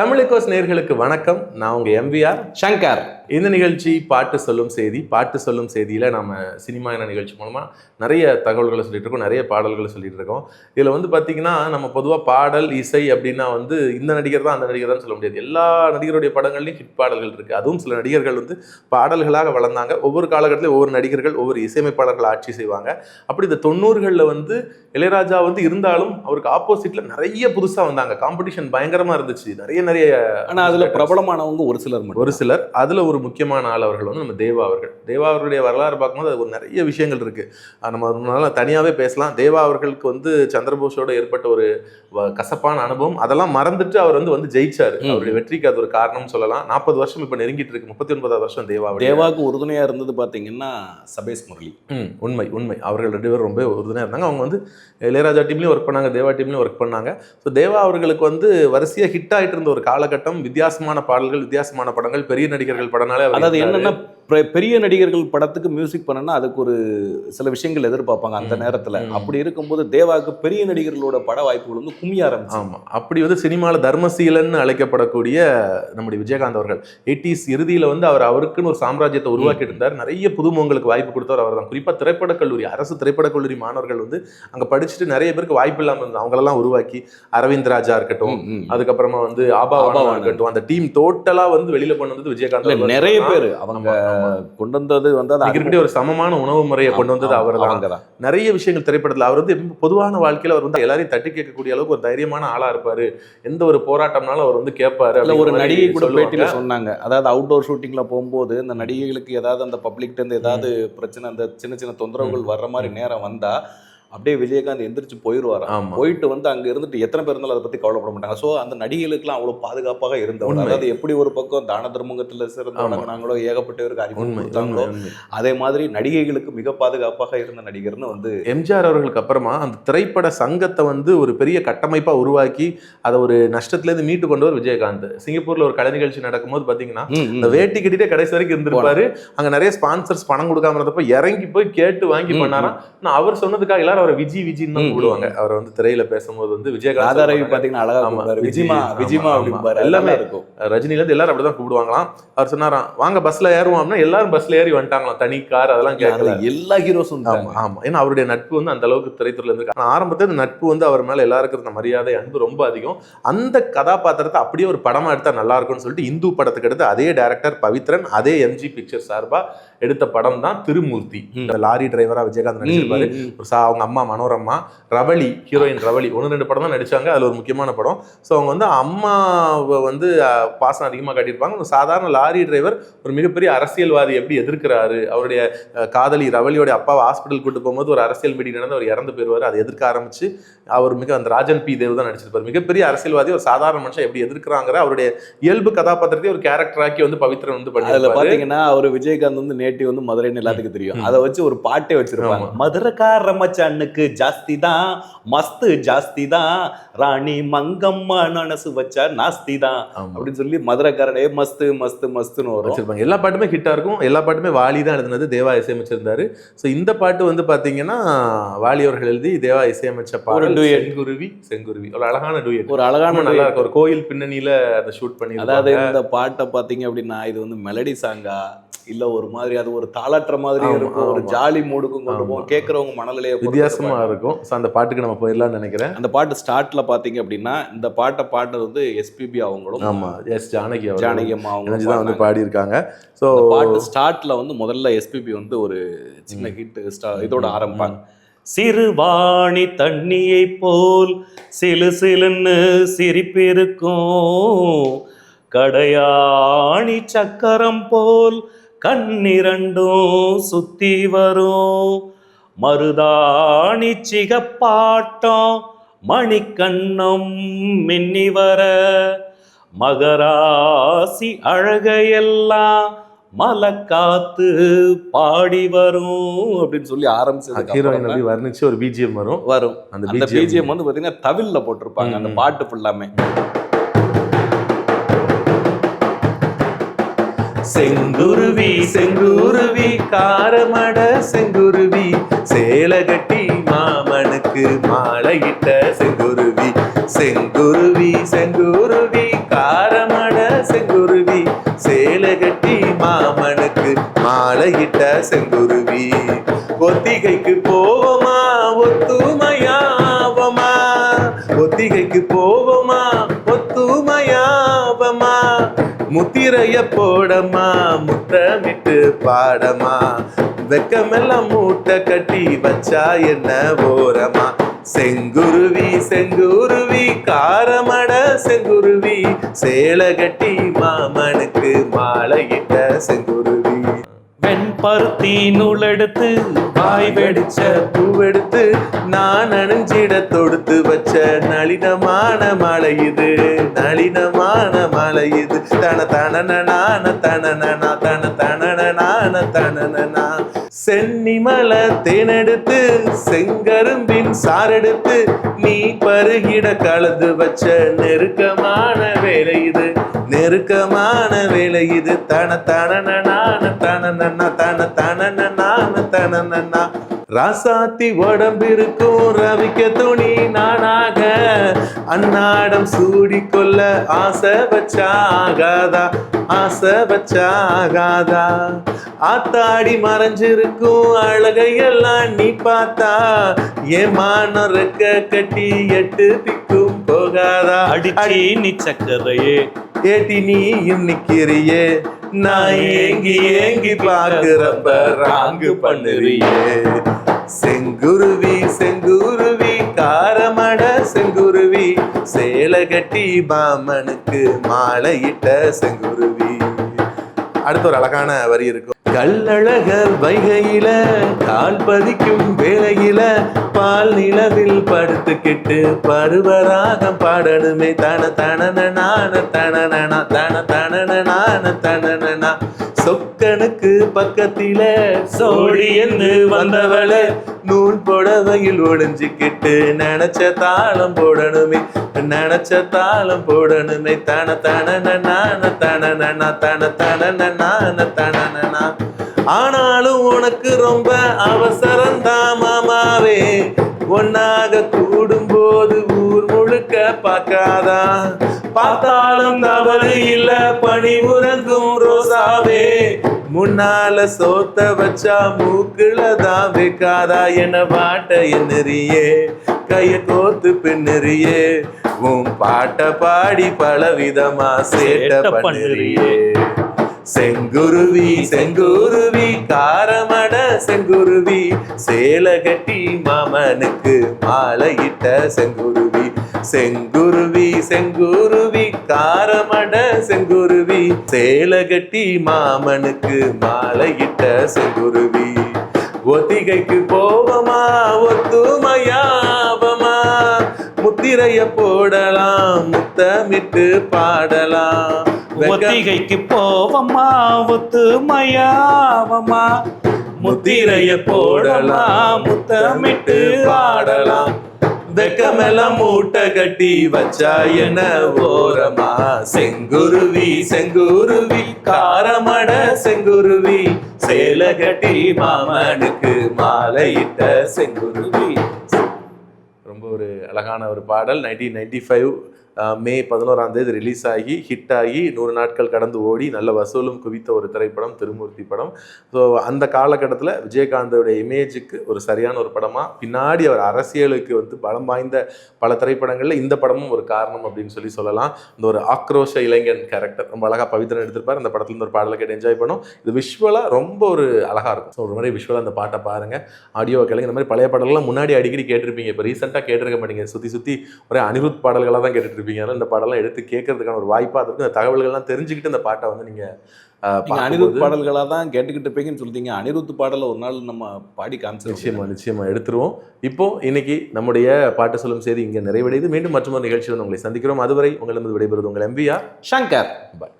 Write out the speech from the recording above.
தமிழுக்கோஸ் நேர்களுக்கு வணக்கம். நான் உங்க எம்விஆர் சங்கர். இந்த நிகழ்ச்சி பாட்டு சொல்லும் செய்தி பாட்டு சொல்லும் செய்தியில் நம்ம சினிமா என நிகழ்ச்சி மூலமாக நிறைய தகவல்களை சொல்லிட்டு இருக்கோம் நிறைய பாடல்களை சொல்லிட்டு இருக்கோம் இதில் வந்து பார்த்தீங்கன்னா நம்ம பொதுவாக பாடல் இசை அப்படின்னா வந்து இந்த நடிகர் தான் அந்த நடிகர் தான் சொல்ல முடியாது. எல்லா நடிகருடைய படங்கள்லையும் ஹிட் பாடல்கள் இருக்குது அதுவும் சில நடிகர்கள் வந்து பாடல்களாக வளர்ந்தாங்க. ஒவ்வொரு காலகட்டத்திலும் ஒவ்வொரு நடிகர்கள் ஒவ்வொரு இசையமைப்பாளர்கள் ஆட்சி செய்வாங்க. அப்படி இந்த தொண்ணூறுகளில் வந்து இளையராஜா வந்து இருந்தாலும் அவருக்கு ஆப்போசிட்டில் நிறைய புதுசாக வந்தாங்க. காம்படிஷன் பயங்கரமாக இருந்துச்சு. நிறைய நிறைய ஆனா அதுல பிரபலமானவங்க ஒரு சிலர் மட்டும். ஒரு சிலர். அதுல ஒரு முக்கியமான ஆள் அவர்கள் வந்து நம்ம தேவா அவர்கள். தேவா அவர்களுடைய வரலாறு பார்க்கும்போது அது ஒரு நிறைய விஷயங்கள் இருக்கு. அது நம்ம ஒரு நாள் தனியாவே பேசலாம். தேவா அவர்களுக்கு வந்து சந்திரபோஸோட ஏற்பட்ட ஒரு கசப்பான அனுபவம். அதெல்லாம் மறந்துட்டு அவர் வந்து வந்து ஜெயிச்சாரு. அவருடைய வெற்றிக்கு அது ஒரு காரணம் சொல்லலாம். நாற்பது வருஷம் இப்ப நெருங்கிட்டு இருக்கு. முப்பத்தி ஒன்பதாவது வருஷம் தேவா அவருடைய- தேவாக்கு உறுதுணையா இருந்தது பாத்தீங்கன்னா சபேஷ் முரளி. உண்மை உண்மை. அவர்கள் ரெண்டு பேரும் ரொம்ப உறுதுணையாக இருந்தாங்க. அவங்க வந்து இளையராஜா டீம்லேயும் ஒர்க் பண்ணாங்க தேவா டீம்லேயும் ஒர்க் பண்ணாங்க. ஸோ தேவா அவர்களுக்கு வந்து வரிசையாக ஹிட் ஆயிட்டு இருந்த ஒரு காலகட்டம். வித்தியாசமான பாடல்கள் வித்தியாசமான படங்கள் பெரிய நடிகர்கள் படனாலே அவர் அதாவது. என்னன்னா பெரிய நடிகர்கள் படத்துக்கு மியூசிக் பண்ணனா அதுக்கு ஒரு சில விஷயங்கள் எதிர்பார்ப்பாங்க அந்த. நேரத்துல. அப்படி இருக்கும்போது தேவாக்கு பெரிய நடிகர்களோட பட வாய்ப்புகள் வந்து குமிய ஆரம்பிச்சு ஆமா அப்படி வந்து சினிமாவில் தர்மசீலன் அழைக்கப்படக்கூடிய நம்முடைய விஜயகாந்த் அவர்கள் எயிட்டிஸ் இறுதியில வந்து அவர் அவருக்குன்னு ஒரு சாம்ராஜ்யத்தை உருவாக்கிட்டு இருந்தார் நிறைய புதுமுகங்களுக்கு வாய்ப்பு கொடுத்தவர் அவர் தான் குறிப்பாக திரைப்படக் கல்லூரி அரசு திரைப்படக் கல்லூரி மாணவர்கள் வந்து அங்க படிச்சுட்டு நிறைய பேருக்கு வாய்ப்பு இல்லாமல் இருந்தாங்க அவங்களெல்லாம் உருவாக்கி அரவிந்த் ராஜா இருக்கட்டும். அதுக்கப்புறமா வந்து ஆபாவானா. இருக்கட்டும் அந்த டீம் டோட்டலா வந்து வெளியில கொண்டு வந்தது விஜயகாந்த் நிறைய. பேர் அவங்க. கொண்டு வந்தது வந்து அது ஒரு சமமான உணவு முறையை கொண்டு வந்தது அவர் தான் நிறைய விஷயங்கள் திரைப்படத்தில் அவர் வந்து பொதுவான வாழ்க்கையில அவர் வந்து எல்லாரையும் தட்டி கேட்கக்கூடிய அளவுக்கு ஒரு தைரியமான ஆளா இருப்பாரு. எந்த ஒரு போராட்டம்னாலும் அவர் வந்து கேட்பாரு இல்ல ஒரு நடிகை கூட. பேட்டியில சொன்னாங்க. அதாவது அவுட்டோர் ஷூட்டிங்ல போகும்போது இந்த நடிகைகளுக்கு ஏதாவது அந்த பப்ளிக்ல இருந்து ஏதாவது பிரச்சனை அந்த சின்ன சின்ன தொந்தரவுகள் வர்ற மாதிரி நேரம் வந்தா அப்படியே விஜயகாந்த் எந்திரிச்சு போயிருவாராம். ஆமா. போயிட்டு வந்து அங்க இருந்துட்டு எத்தனை பேர் இருந்தாலும் அதை பத்தி கவலைப்பட மாட்டாங்க. சோ அந்த நடிகைகளுக்குலாம் அவ்வளவு பாதுகாப்பாக இருந்தவர். உண்மை. அதாவது எப்படி ஒரு பக்கம் தான தர்மங்கத்துல சிறந்து ஆமா. வழங்கினாங்களோ ஏகப்பட்டவருக்கு அறிவு உண்மை கொடுத்தாங்களோ. அதே மாதிரி நடிகைகளுக்கு மிக பாதுகாப்பாக இருந்த நடிகர்னு வந்து எம்ஜிஆர் அவர்களுக்கு அப்புறமா அந்த திரைப்பட சங்கத்தை வந்து ஒரு பெரிய கட்டமைப்பா உருவாக்கி அதை ஒரு நஷ்டத்துல இருந்து மீட்டு கொண்டவர் விஜயகாந்த். சிங்கப்பூர்ல ஒரு கலை நிகழ்ச்சி நடக்கும்போது பாத்தீங்கன்னா. இந்த வேட்டி கட்டிட்டே கடைசி வரைக்கும் இருந்திருப்பாரு. அங்க நிறைய ஸ்பான்சர்ஸ் பணம் கொடுக்காம இருந்தப்ப இறங்கி போய் கேட்டு வாங்கி பண்ணாராம். ஆனா அவர் சொன்னதுக்காக எல்லாரும் அவரை விஜி விஜின்னு தான் ம், கூப்பிடுவாங்க அவரை வந்து திரையில பேசும்போது வந்து விஜயகாந்த் ரவி. பாத்தீங்கன்னா அழகா விஜிமா விஜிமா. அப்படிம்பாரு. எல்லாமே இருக்கும். ரஜினில இருந்து எல்லாரும் அப்படிதான் கூப்பிடுவாங்களாம். அவர் சொன்னாராம் வாங்க பஸ்ல ஏறுவோம்னா எல்லாரும் பஸ்ல ஏறி வந்துட்டாங்களாம். தனி கார் அதெல்லாம் கேட்கல. எல்லா ஹீரோஸும் ஆமா ஆமா. ஏன்னா அவருடைய நட்பு வந்து அந்த அளவுக்கு திரைத்துறையில இருந்து ஆனா ஆரம்பத்துல நட்பு வந்து அவர் மேல எல்லாருக்கும் இருந்த மரியாதை அன்பு ரொம்ப அதிகம். அந்த கதாபாத்திரத்தை அப்படியே ஒரு படமா எடுத்தா நல்லா இருக்கும்னு சொல்லிட்டு இந்து படத்துக்கு எடுத்து அதே டைரக்டர் பவித்ரன் அதே எம்ஜி பிக்சர் சார்பா எடுத்த படம் தான் திருமூர்த்தி லாரி டிரைவரா விஜயகாந்த் நடிச்சிருப்பாரு. அவங்க அம்மா மனோரமா ரவளி ஹீரோயின் ரவளி. ஒன்று ரெண்டு படம் தான் நடிச்சாங்க. அதுல ஒரு முக்கியமான படம். ஸோ அவங்க வந்து அம்மாவை வந்து பாசம் அதிகமாக காட்டியிருப்பாங்க. ஒரு சாதாரண லாரி டிரைவர் ஒரு மிகப்பெரிய அரசியல்வாதி எப்படி எதிர்க்கிறாரு? அவருடைய காதலி ரவலியோட அப்பாவை ஹாஸ்பிட்டல் கூட்டு போகும்போது ஒரு அரசியல் மீட்டிங் நடந்து அவர் இறந்து போயிருவார். அதை எதிர்க்க ஆரம்பிச்சு அவர் மிக அந்த ராஜன் பி. தேவ் தான் நடிச்சிருப்பார். மிகப்பெரிய அரசியல்வாதி ஒரு சாதாரண மனுஷன் எப்படி எதிர்க்கிறாங்கிற அவருடைய இயல்பு கதாபாத்திரத்தை ஒரு கேரக்டர் ஆக்கி வந்து பவித்ரன் வந்து அதுல பண்ணிருப்பாரு பாத்தீங்கன்னா அவர் விஜயகாந்த் வந்து நேட்டி வந்து மதுரைன்னு எல்லாத்துக்கும் தெரியும். அதை வச்சு ஒரு பாட்டே வச்சிருப்பாங்க. மதுரைக்கார மச்சானுக்கு ஜாஸ்தி தான் மஸ்து ஜாஸ்தி தான் ராணி மங்கம்மா மனசு வச்சா நாஸ்தி தான். அப்படின்னு சொல்லி மதுரைக்காரனே மஸ்து மஸ்து மஸ்துன்னு வரும். வச்சிருப்பாங்க. எல்லா பாட்டுமே ஹிட்டா இருக்கும். எல்லா பாட்டுமே வாலி தான் எழுதுனது. தேவா இசையமைச்சிருந்தாரு. ஸோ இந்த பாட்டு வந்து பாத்தீங்கன்னா வாலி அவர்கள் எழுதி தேவா இசையமைச்ச பாடல். செங்குருவி செங்குருவி. ஒரு அழகான டூயட் ஒரு அழகான நல்லா இருக்கும். ஒரு கோயில் பின்னணியில அதை ஷூட் பண்ணி அதாவது இந்த பாட்டை பாத்தீங்க அப்படின்னா இது வந்து மெலடி சாங்கா இல்ல ஒரு மாதிரி அது ஒரு தாளாட்டுற மாதிரி இருக்கும். ஒரு. ஜாலி மூடுக்கும் கொண்டு. போகும் கேட்கறவங்க மனநிலையை பொறுத்து வித்தியாசமா பாட்டு. இருக்கும். ஸோ அந்த பாட்டுக்கு நம்ம போயிடலாம்னு நினைக்கிறேன். அந்த பாட்டு ஸ்டார்ட்ல பாத்தீங்க அப்படின்னா இந்த பாட்டை பாடுறது வந்து எஸ்பிபி அவங்களும் ஆமா எஸ் ஜானகி ஜானகி அம்மா தான் வந்து அவங்க பாடியிருக்காங்க. ஸோ பாட்டு ஸ்டார்ட்ல வந்து முதல்ல எஸ்பிபி வந்து ஒரு சின்ன ஹிட் இதோட ஆரம்பிப்பாங்க. சிறுவாணி தண்ணியை போல் சிலு சிலுன்னு சிரிப்பிருக்கும். கடையாணி சக்கரம் போல் கண்ணிரண்டும் சுத்தி வரும். மருதாணி சிகப்பாட்டம் மணிக்கண்ணம் மின்னி வர. மகராசி அழகையெல்லாம் மலக்காத்து பாடி வரும் அப்படின்னு சொல்லி ஆரம்பிச்சது ஹீரோயின் அப்படி வர்ணிச்சு ஒரு பிஜிஎம் வரும். வரும். அந்த பிஜிஎம் வந்து பாத்தீங்கன்னா தவில்ல போட்டிருப்பாங்க. அந்த. பாட்டு ஃபுல்லாமே செங்குருவி செங்குருவி காரமட செங்குருவி சேலகட்டி மாமனுக்கு மாலையிட்ட செங்குருவி. செங்குருவி செங்குருவி காரமட செங்குருவி சேலகட்டி மாமனுக்கு மாலையிட்ட செங்குருவி. ஒத்திகைக்கு போவோமா ஒத்துமையாவமா? ஒத்திகைக்கு போ முத்திரைய போடமா முத்தமிட்டு பாடமா. வெக்கமெல்லாம் மூட்டை கட்டி வச்சா என்ன ஓரமா? செங்குருவி செங்குருவி காரமட செங்குருவி. சேலை கட்டி மாமனுக்கு மாலையிட்ட செங்குருவி. பெண் பருத்தி நூல் நூலெடுத்து வாய் வெடிச்ச பூவெடுத்து நான் அணிஞ்சிட தொடுத்து வச்ச நளினமான மலை இது. நளினமான மலை இது. தன தனன தனனா தன தனன தனனா சென்னிமலை தேனெடுத்து செங்கரும்பின் சாரெடுத்து நீ பருகிட கலந்து வச்ச நெருக்கமான வேலை நெருக்கமான வேலை இது. தன தனன தனன தன தனன தனனா ராசாத்தி உடம்பிருக்கும் ரவிக்க துணி நானாக. அன்னாடம் சூடிக்கொள்ள ஆசை வச்சா ஆகாதா ஆசை வச்சா ஆகாதா ஆத்தாடி மறைஞ்சிருக்கும் அழகையெல்லாம் நீ பார்த்தா? ஏமானம் ரெக்க கட்டி எட்டு திக்கும் போகாதா? அடிச்சி நீ சக்கரையே. ஏட்டி நீயும் நிக்கிறியே நான் ஏங்கி ஏங்கி பாக்குறப்ப ராங்கு பண்ணுறியே. செங்குருவி செங்குருவி காரமட செங்குருவி சேலை கட்டி மாமனுக்கு மாலையிட்ட செங்குருவி. அடுத்த ஒரு அழகான வரி இருக்கும் கல்லழகர் வைகையில கால் பதிக்கும் வேலையில பால் நிலவில் படுத்துக்கிட்டு பருவராகம் பாடணுமே. தன தனன நான தனனா தன தனன நான தனனா சொக்கனுக்கு பக்கத்தில சோழி என்று வந்தவள. நூல் புடவையில் ஒளிஞ்சுக்கிட்டு நினைச்ச தாளம் போடணுமே. நினைச்ச தாளம் போடணுமே. தன தன நான தன தன தனன நான தன ஆனாலும் உனக்கு ரொம்ப அவசரம் தான் மாமாவே. ஒன்னாக கூடும்போது ஊர் முழுக்க பார்க்காதா? பார்த்தாலும் தவறு இல்ல பனி உறங்கும் ரோசாவே. முன்னால சோத்த வச்சா மூக்குல தான் வைக்காதா? என்ன பாட்ட என்னறியே? கைய கோத்து பின்னறியே. உன் பாட்ட பாடி பல விதமா சேட்ட பண்ணுறியே. செங்குருவி செங்குருவி காரமட செங்குருவி சேலை கட்டி மாமனுக்கு மாலையிட்ட செங்குருவி. செங்குருவி செங்குருவி காரமட செங்குருவி சேலை கட்டி மாமனுக்கு மாலையிட்ட செங்குருவி. ஒத்திகைக்கு போவமா ஒத்துமையாவமா? முத்திரைய போடலாம் முத்தமிட்டு பாடலாம். ஒத்திகைக்கு போவம்மா ஒத்து மயாவம்மா முத்திரைய போடலாம் முத்தமிட்டு பாடலாம். வெக்கமெல்லாம் மூட்டை கட்டி வச்சா என்ன ஓரமா? செங்குருவி செங்குருவி காரமட செங்குருவி. சேலை கட்டி மாமனுக்கு மாலையிட்ட செங்குருவி. ரொம்ப ஒரு அழகான ஒரு பாடல். நைன்டீன் நைன்டி ஃபைவ் மே பதினோராம் தேதி ரிலீஸ் ஆகி ஹிட் ஆகி நூறு நாட்கள் கடந்து ஓடி நல்ல வசூலும் குவித்த ஒரு திரைப்படம் திருமூர்த்தி படம். ஸோ அந்த காலகட்டத்தில் விஜயகாந்தோட இமேஜுக்கு ஒரு சரியான ஒரு படமாக பின்னாடி அவர் அரசியலுக்கு வந்து பலம் வாய்ந்த பல திரைப்படங்களில் இந்த படமும் ஒரு காரணம் அப்படின்னு சொல்லி சொல்லலாம். இந்த ஒரு ஆக்ரோஷ இளைஞன் கேரக்டர் ரொம்ப அழகாக பவித்ரன் எடுத்திருப்பார். அந்த படத்துல இருந்து ஒரு பாடலை கேட்டு என்ஜாய் பண்ணோம். இது விஷுவலாக ரொம்ப ஒரு அழகாக இருக்கும். ஸோ ஒரு மாதிரி விஷுவலாக அந்த பாட்டை பாருங்கள் ஆடியோ கேளுங்க. இந்த மாதிரி பழைய பாடல்கள்லாம் முன்னாடி அடிக்கடி கேட்டிருப்பீங்க. இப்போ ரீசெண்டாக கேட்டிருக்க மாட்டீங்க. சுற்றி சுற்றி ஒரே அனிருத் பாடல்களாக தான் கேட்டுட்டு அதனால இந்த பாடலாம் எடுத்து கேட்கறதுக்கான ஒரு வாய்ப்பாக இருக்கும் இந்த தகவல்கள்லாம் தெரிஞ்சுக்கிட்டு இந்த பாட்டை வந்து நீங்கள் நீங்க அனிருத் பாடல்களா தான் கேட்டுக்கிட்டு இருப்பீங்கன்னு சொல்லிட்டீங்க. அனிருத் பாடலை ஒரு நாள் நம்ம பாடி நிச்சயமா காமிச்சிருக்கோம் நிச்சயமா எடுத்துருவோம். இப்போ இன்னைக்கு நம்முடைய பாட்டு சொல்லும் செய்தி இங்கே நிறைவடையுது. மீண்டும் மற்றொரு நிகழ்ச்சியில் உங்களை சந்திக்கிறோம். அதுவரை உங்களிடம் விடைபெறுவது உங்கள் எம்பிஆர் சங்கர். பாய்.